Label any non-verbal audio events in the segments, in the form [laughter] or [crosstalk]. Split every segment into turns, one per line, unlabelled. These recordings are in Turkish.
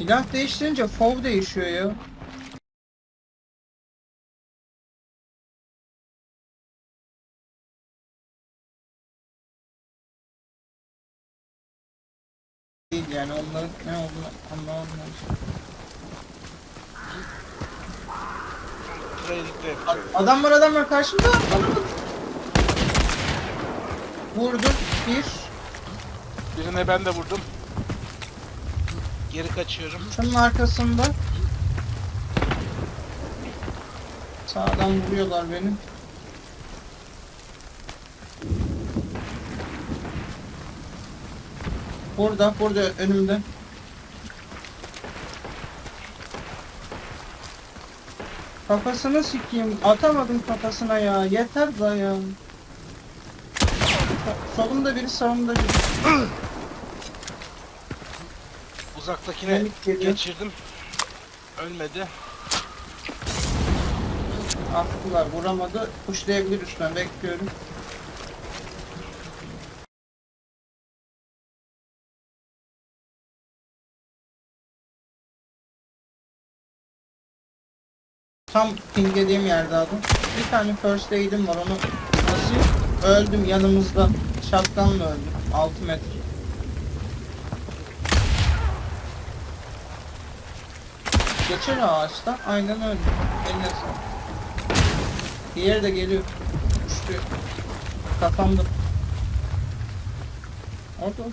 Silah değiştirince fov değişiyor ya. Değil yani onların ne olduğunu anlamadım.
Trailing'de
A-
yapacağım.
Adam var adam var karşımda. Vurdum. Bir.
Birine ben de vurdum. Geri kaçıyorum.
Şunun arkasında. Sağdan vuruyorlar beni. Burada, burada önümde. Kafasını sikeyim. Atamadım kafasına ya. Yeter da Solumda biri, sağımda biri.
Uzaktakine
geliyor.
geçirdim. Ölmedi.
Attılar, vuramadı. Kuşlayabilir üstüne bekliyorum. Tam pinglediğim yerde adam. Bir tane first aid'im var onu basayım. Öldüm yanımızda. Shotgun'la öldüm. 6 metre. Geçer ağaçta. Aynen öyle. Eline sağlık. Diğeri de geliyor. Düştü. Kafamda. Orada.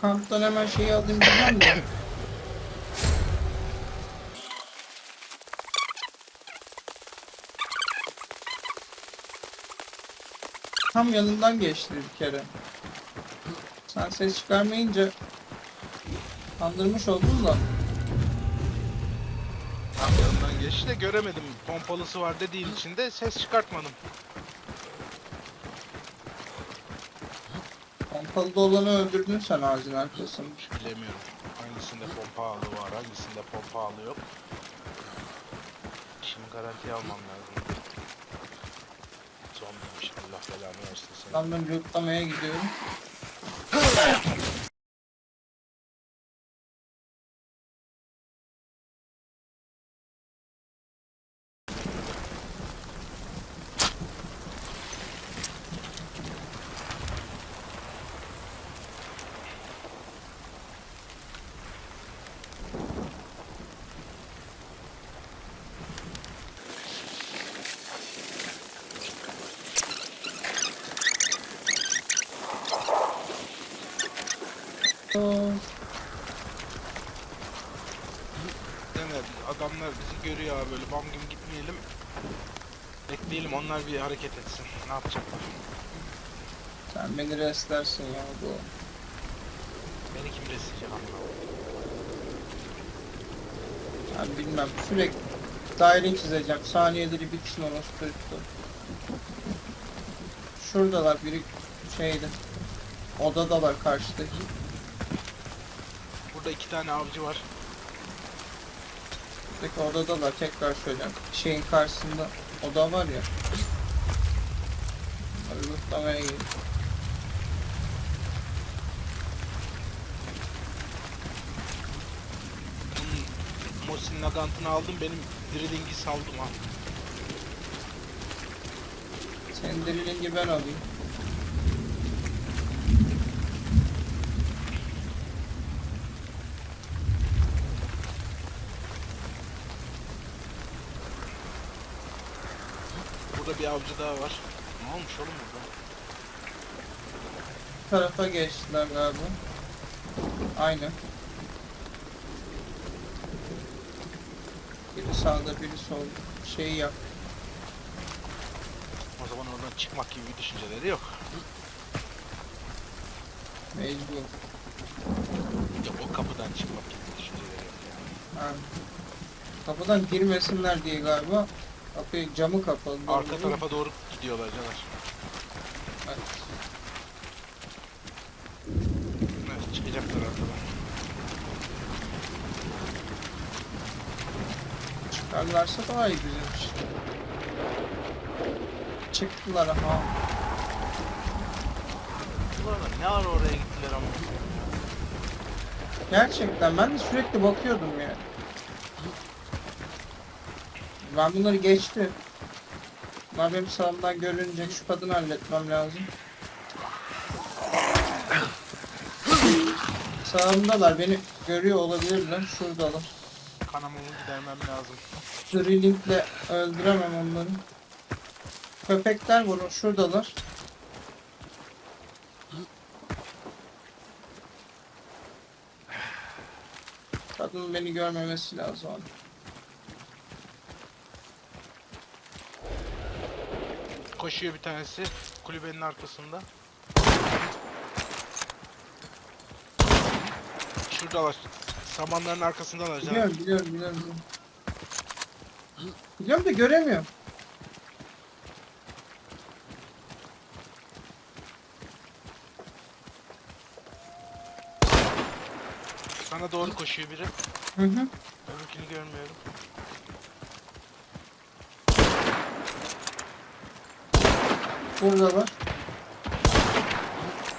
Kamptan hemen şeyi alayım diyeceğim de. Tam yanından geçti bir kere. Sen ses çıkarmayınca kandırmış oldun da.
Tam yanından geçti de göremedim. Pompalısı var dediğin için de ses çıkartmadım.
Pompalı olanı öldürdün sen ağacın arkasını.
Bilemiyorum. Hangisinde pompa ağlı var, hangisinde pompa ağlı yok. Şimdi garantiye almam lazım. Zombiymiş Allah belanı versin seni.
Ben ben lootlamaya gidiyorum. [laughs]
görüyor abi böyle bam güm gitmeyelim. Bekleyelim onlar bir hareket etsin. Ne yapacaklar?
Sen beni restlersin ya bu.
Beni kim besleyecek anlamadım.
Ben bilmem sürekli daire çizeceğim. Saniyeleri bitsin orası çocuklar. Şuradalar biri şeyde. Odadalar karşıdaki.
Burada iki tane avcı var.
Peki odadalar tekrar söyleyeyim. Şeyin karşısında oda var ya. Hadi lootlamaya gidelim.
Bunun Mosin Nagant'ını aldım benim drilling'i saldım ha.
Senin drilling'i ben alayım.
Avcı daha var. Ne olmuş oğlum burada?
Bu tarafa geçtiler galiba. Aynen. Biri sağda biri solda. Şeyi yap.
O zaman oradan çıkmak gibi bir düşünceleri yok.
Mecbur.
Yok o kapıdan çıkmak gibi bir düşünceleri yok yani.
Ha. Kapıdan girmesinler diye galiba. Kapıyı camı kapalı.
Arka tarafa doğru gidiyorlar Caner.
Evet.
Evet, çıkacaklar arkadan.
Çıkarlarsa daha iyi bizim için. Çıktılar ha.
Ulan ne ara oraya gittiler ama.
Gerçekten ben de sürekli bakıyordum ya. Ben bunları geçti. Bunlar benim sağımdan görünce şu kadını halletmem lazım. Sağımdalar beni görüyor olabilirler. Şuradalar.
Kanamamı gidermem lazım.
Drilling'le öldüremem onları. Köpekler vurun şuradalar. Kadının beni görmemesi lazım. abi.
Koşuyor bir tanesi kulübenin arkasında. Şuradalar. Samanların arkasındalar canım.
Biliyorum biliyorum biliyorum. Biliyorum, biliyorum da göremiyorum.
Sana doğru koşuyor biri.
Hı hı.
Öbürkünü görmüyorum.
Buradalar.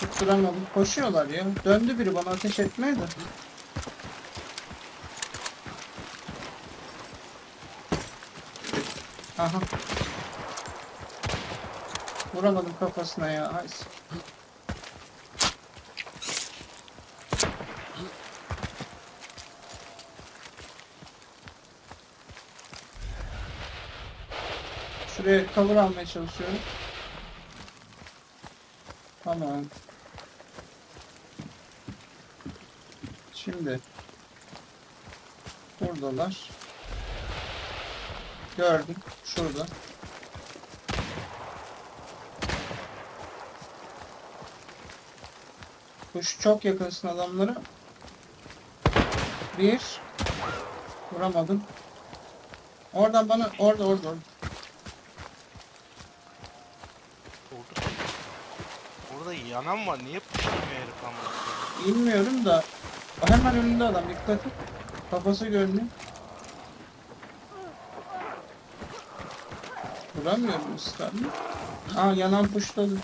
Tutturamadım. Koşuyorlar ya. Döndü biri bana ateş etmeye de. Aha. Vuramadım kafasına ya. Ay. Şuraya cover almaya çalışıyorum. Tamam. Şimdi buradalar. Gördüm. Şurada. Kuş çok yakınsın adamlara. Bir. Vuramadım. Oradan bana orada orada orada.
Orada yanan var. Niye puşlamıyor herif ama?
Bilmiyorum da hemen önünde adam dikkat et. Kafası görünüyor. Vuramıyorum ısrarla. Aa yanan puşladı.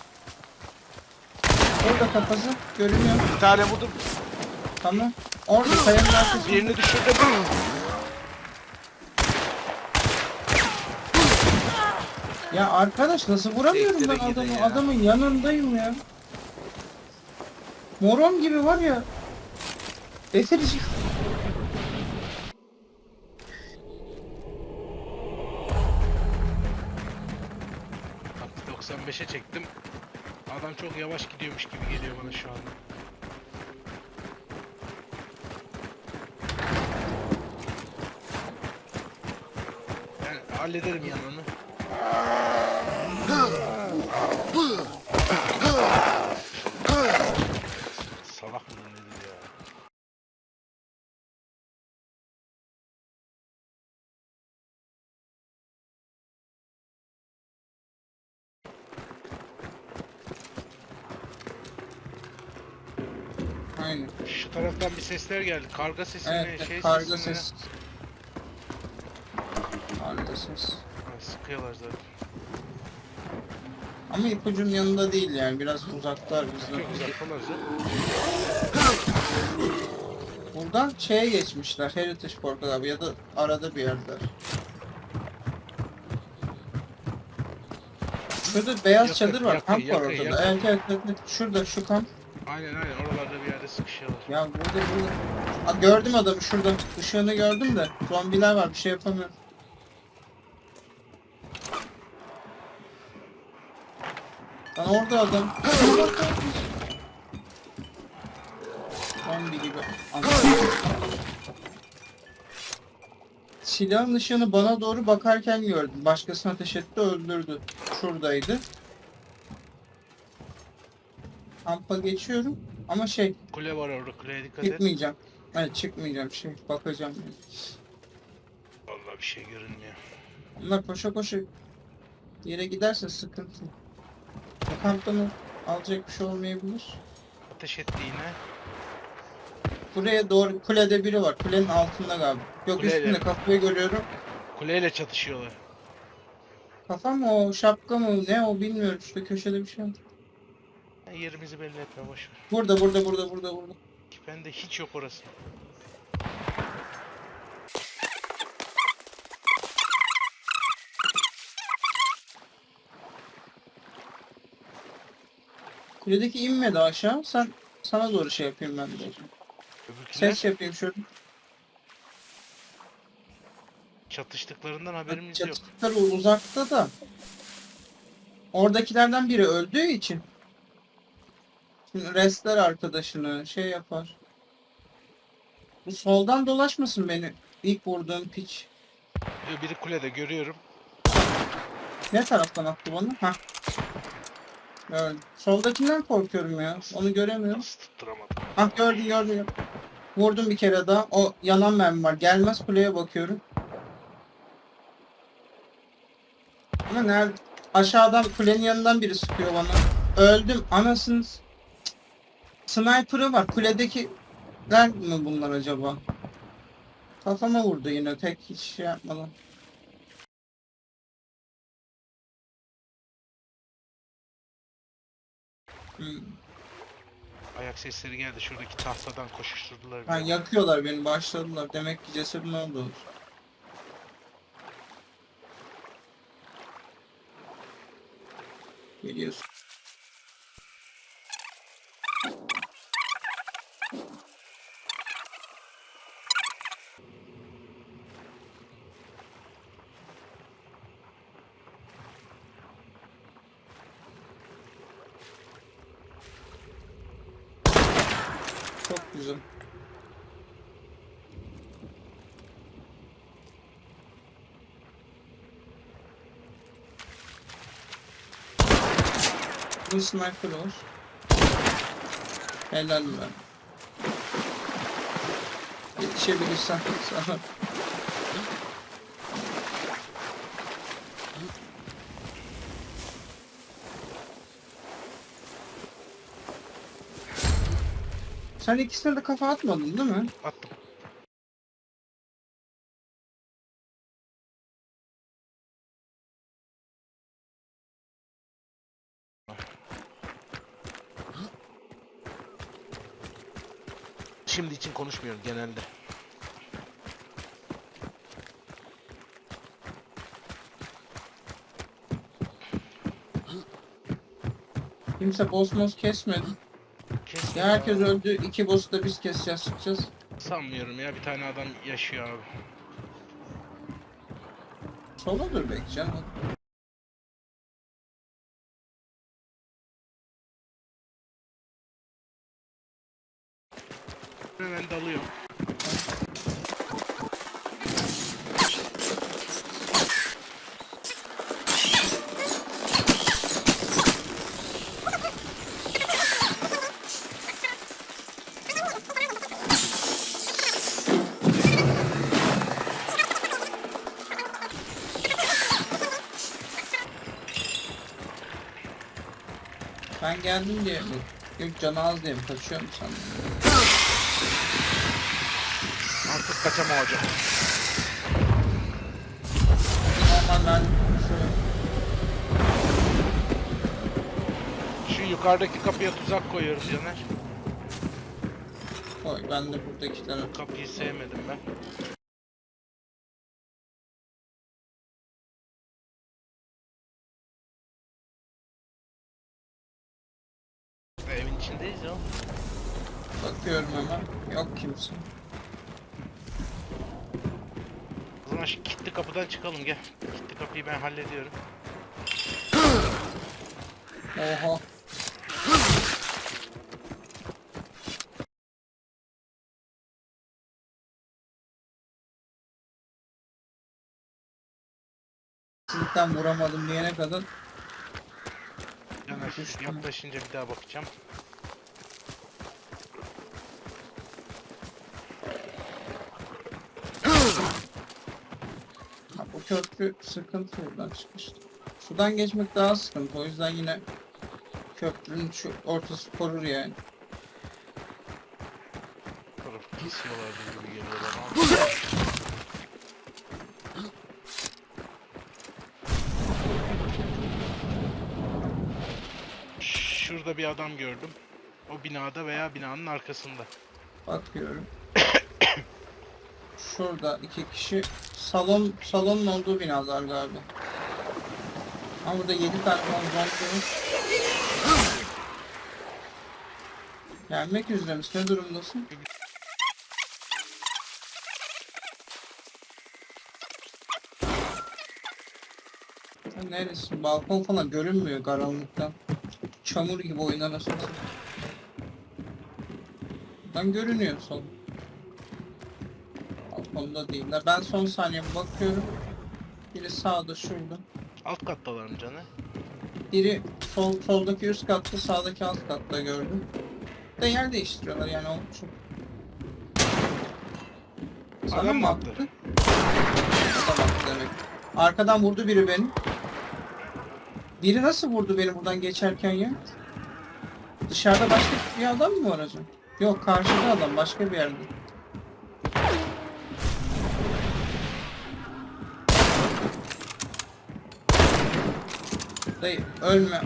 Orada kafası görünüyor.
Bir tane vurdum.
Tamam. Orada kayanın arkasında.
Birini düşürdüm.
Ya arkadaş nasıl vuramıyorum ben
Sektere gidin
adamı?
ya.
Adamın yanındayım ya. Moron gibi var ya. Eserici.
Bak 95'e çektim. Adam çok yavaş gidiyormuş gibi geliyor bana şu anda. Ben hallederim yanını.
Aynen.
Şu taraftan bir sesler geldi. Karga sesi?
Evet,
Şey
karga
sesi
ses. Karga ses.
Sıkıyorlar zaten.
Ama ipucunun yanında değil yani biraz uzaklar bizden.
Çok zaten.
Buradan şeye geçmişler. Heritage Park'a abi ya da arada bir yerler. Şurada beyaz
Yakın,
çadır var.
yakın,
kamp var
yakın,
ortada.
yakın.
Evet, evet, evet. Şurada şu kamp.
Aynen aynen oralarda bir yerde sıkışıyorlar.
Ya burada burada. Aa, gördüm adamı şurada. Işığını gördüm de. Zombiler var bir şey yapamıyorum. Lan orada adam. Zombi gibi. Silahın ışığını bana doğru bakarken gördüm. Başkasına ateş etti öldürdü. Şuradaydı. Kampa geçiyorum. Ama şey
Kule var orada kuleye dikkat et.
Gitmeyeceğim. Hayır çıkmayacağım şey bakacağım.
Vallahi bir şey görünmüyor.
Onlar koşa koşa yere giderse sıkıntı. kamptanı alacak bir şey olmayabilir.
Ateş etti yine.
Buraya doğru kulede biri var. Kulenin altında galiba. Yok
Kuleyle.
üstünde kafayı görüyorum.
Kuleyle çatışıyorlar.
Kafa mı o şapka mı ne o bilmiyorum. Şurada köşede bir şey var.
Ya yerimizi belli etme boş ver.
Burada burada burada burada burada.
Bende hiç yok orası.
Kuledeki inmedi aşağı. Sen sana doğru şey yapayım ben de.
Öbürküler
Ses yapayım şöyle.
çatıştıklarından haberimiz yok.
Çatıklar uzakta da. Oradakilerden biri öldüğü için. Restler arkadaşını şey yapar. Bu soldan dolaşmasın beni. İlk vurduğum piç.
Ee, Biri kulede görüyorum.
Ne taraftan attı bana? Hah. Gördüm. Soldakinden korkuyorum ya. Onu göremiyorum.
Nasıl tutturamadım?
Ah gördüm gördüm. Vurdum bir kere daha. O yanan mermi var. Gelmez kuleye bakıyorum. Ama nerede? Aşağıdan kulenin yanından biri sıkıyor bana. Öldüm. Anasını... Sniper'ı var. Kuledekiler mi bunlar acaba? Kafama vurdu yine. Tek hiç şey yapmadan. Hmm.
Ayak sesleri geldi. Şuradaki tahtadan koşuşturdular.
Ha,
beni.
yakıyorlar beni. Başladılar. Demek ki cesedim oldu. Geliyorsun. Çok güzel. Bu sniper olur. Helal be. Yetişebilirsen sana. Sen ikisine de kafa atmadın değil mi?
Attım. Şimdi için konuşmuyorum genelde.
Kimse boss moss kesmedi.
Kesin
Ya herkes öldü. İki boss'u da biz keseceğiz çıkacağız.
Sanmıyorum ya bir tane adam yaşıyor abi.
Sola dur belki canım.
Hemen dalıyorum.
Ben geldim diye mi? Yok canı az diye mi kaçıyorum sandım.
Artık kaçamayacağım.
Normal ben şu
Şu yukarıdaki kapıya tuzak koyuyoruz Caner.
koy ben de buradakilere.
Kapıyı sevmedim ben. Evin içindeyiz ya.
Bakıyorum hemen. Yok kimse.
O zaman şu kilitli kapıdan çıkalım gel. Kilitli kapıyı ben hallediyorum.
Oha. Sizden vuramadım diyene kadar Düştüm.
yaklaşınca bir daha bakacağım.
Köprü sıkıntı buradan çıkmıştı. Sudan geçmek daha sıkıntı. O yüzden yine Köprünün şu ortası korur yani.
Gibi. Şurada bir adam gördüm. O binada veya binanın arkasında.
Bakıyorum. [coughs] Şurada iki kişi salon salonun olduğu binalar galiba. Ama burada 7 tane zombi Gelmek üzere misin? Ne durumdasın? Sen neresin? Balkon falan görünmüyor karanlıktan. Çamur gibi oynar aslında. Ben görünüyor son. Balkonda değiller. Ben son saniye bakıyorum. Biri sağda şurada.
Alt kattalar mı canı?
Biri sol soldaki üst katta, sağdaki alt katta gördüm. De yer değiştiriyorlar yani o çok. Sana mı attı?
attı?
Baktı demek. Arkadan vurdu biri beni. Biri nasıl vurdu beni buradan geçerken ya? Dışarıda başka bir adam mı var acaba? Yok karşıda adam başka bir yerde. Dayı ölme.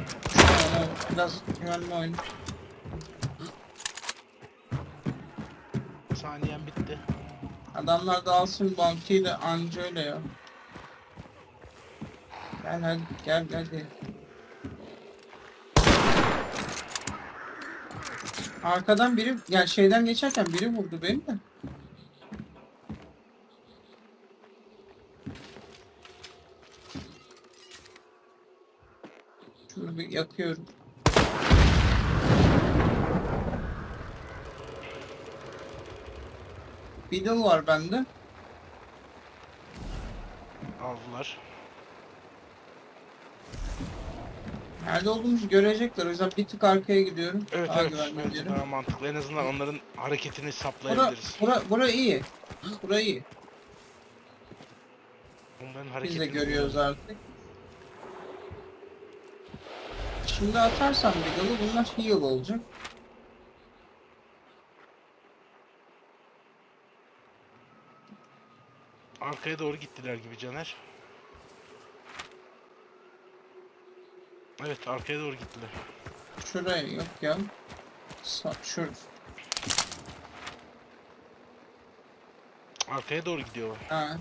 Tamam, Biraz güvenli oyun.
Saniyem bitti.
Adamlar da alsın bounty'yi de anca öyle ya. Gel hadi gel gel gel. Arkadan biri, yani şeyden geçerken biri vurdu beni de. Yakıyorum. Beetle var bende.
Aldılar.
Nerede olduğumuzu görecekler. O yüzden bir tık arkaya gidiyorum.
Evet
Daha
evet.
güvenli
evet daha mantıklı. En azından onların hareketini
Bura,
saplayabiliriz.
bura, bura iyi. Bura iyi.
Onların
Biz de
hareketini
görüyoruz artık. Şimdi atarsam bir dalı bunlar heal olacak.
Arkaya doğru gittiler gibi Caner. Evet arkaya doğru gittiler.
Şuraya yok ya. Sa şur.
Arkaya doğru gidiyorlar.
Ha.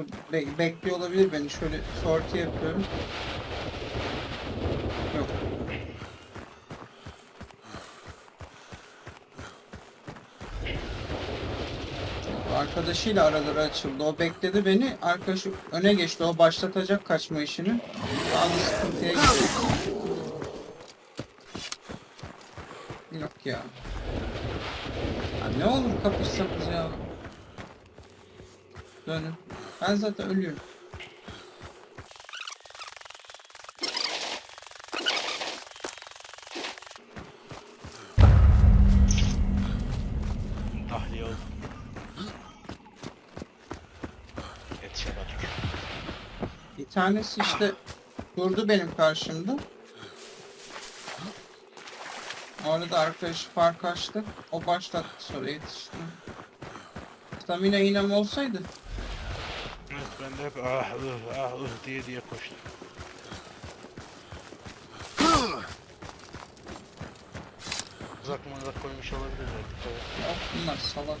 Dur, be- bekliyor olabilir beni. Şöyle sorti yapıyorum. Yok. Arkadaşıyla araları açıldı. O bekledi beni. Arkadaşı öne geçti. O başlatacak kaçma işini. Daha bir sıkıntıya girdi. Yok ya. ya. Ne olur kapışsanız ya. Dönün. Ben zaten ölüyorum.
Tahliye. Yetişemedik.
Bir tanesi işte durdu benim karşımda. Orada arkadaş fark açtı. O başlattı sonra yetişti. Stamina iğnem olsaydı
ben de hep ah ıh ah ıh diye diye koştum. Uzak mızrak koymuş olabilirler. Dikkat et.
ya bunlar salak.